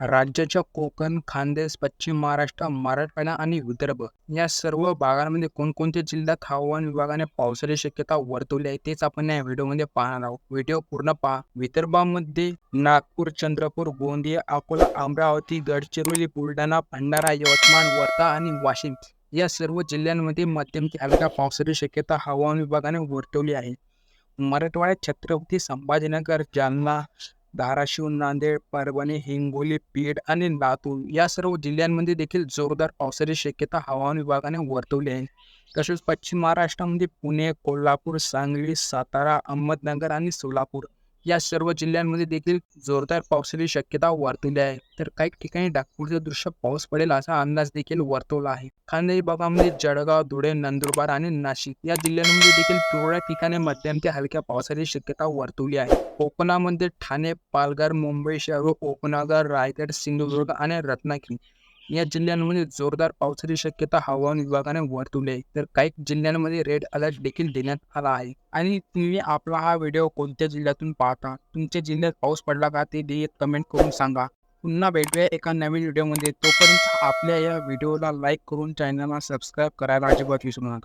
राज्याच्या कोकण, खानदेश, पश्चिम महाराष्ट्र, मराठवाडा आणि विदर्भ या सर्व भागांमध्ये कोणकोणत्या जिल्ह्यात हवामान विभागाने पावसाची शक्यता वर्तवली आहे तेच आपण या व्हिडिओमध्ये पाहणार आहोत. व्हिडिओ पूर्ण पहा. विदर्भामध्ये नागपूर, चंद्रपूर, गोंदिया, अकोला, अमरावती, गडचिरोली, बुलढाणा, भंडारा, यवतमाळ, वर्धा आणि वाशिम या सर्व जिल्ह्यांमध्ये मध्यम ते हलक्या पावसाची शक्यता हवामान विभागाने वर्तवली आहे. मराठवाड्यात छत्रपती संभाजीनगर, जालना, धाराशिव, नांदेड, परभणी, हिंगोली, बीड आणि लातूर या सर्व जिल्ह्यांमध्ये देखील जोरदार पावसाची शक्यता हवामान विभागाने वर्तवली आहे. तसेच पश्चिम महाराष्ट्रामध्ये पुणे, कोल्हापूर, सांगली, सातारा, अहमदनगर आणि सोलापूर या सर्व जिल्ह्यांमध्ये देखील जोरदार पावसाची शक्यता वर्तवली आहे. तर काही ठिकाणी नागपूरचं दृश्य पाऊस पडेल असा अंदाज देखील वर्तवला आहे. खानदेश भागामध्ये जळगाव, धुळे, नंदुरबार आणि नाशिक या जिल्ह्यांमध्ये देखील तुरळक ठिकाणी मध्यम ते हलक्या पावसाची शक्यता वर्तवली आहे. कोकणामध्ये ठाणे, पालघर, मुंबई शहर, कोकणागर रायगड, सिंधुदुर्ग आणि रत्नागिरी या जिल्ह्यांमध्ये जोरदार पावसाची शक्यता हवामान विभागाने वर्तवली आहे. तर काही जिल्ह्यांमध्ये रेड अलर्ट देखील देण्यात आला आहे. आणि तुम्ही आपला हा व्हिडिओ कोणत्या जिल्ह्यातून पाहता? तुमच्या जिल्ह्यात पाऊस पडला का ते देखील कमेंट करून सांगा. पुन्हा भेटूया एका नवीन व्हिडिओमध्ये. तोपर्यंत आपल्या या व्हिडिओला लाईक करून चॅनलला सबस्क्राईब करायला अजिबात विसरू नका.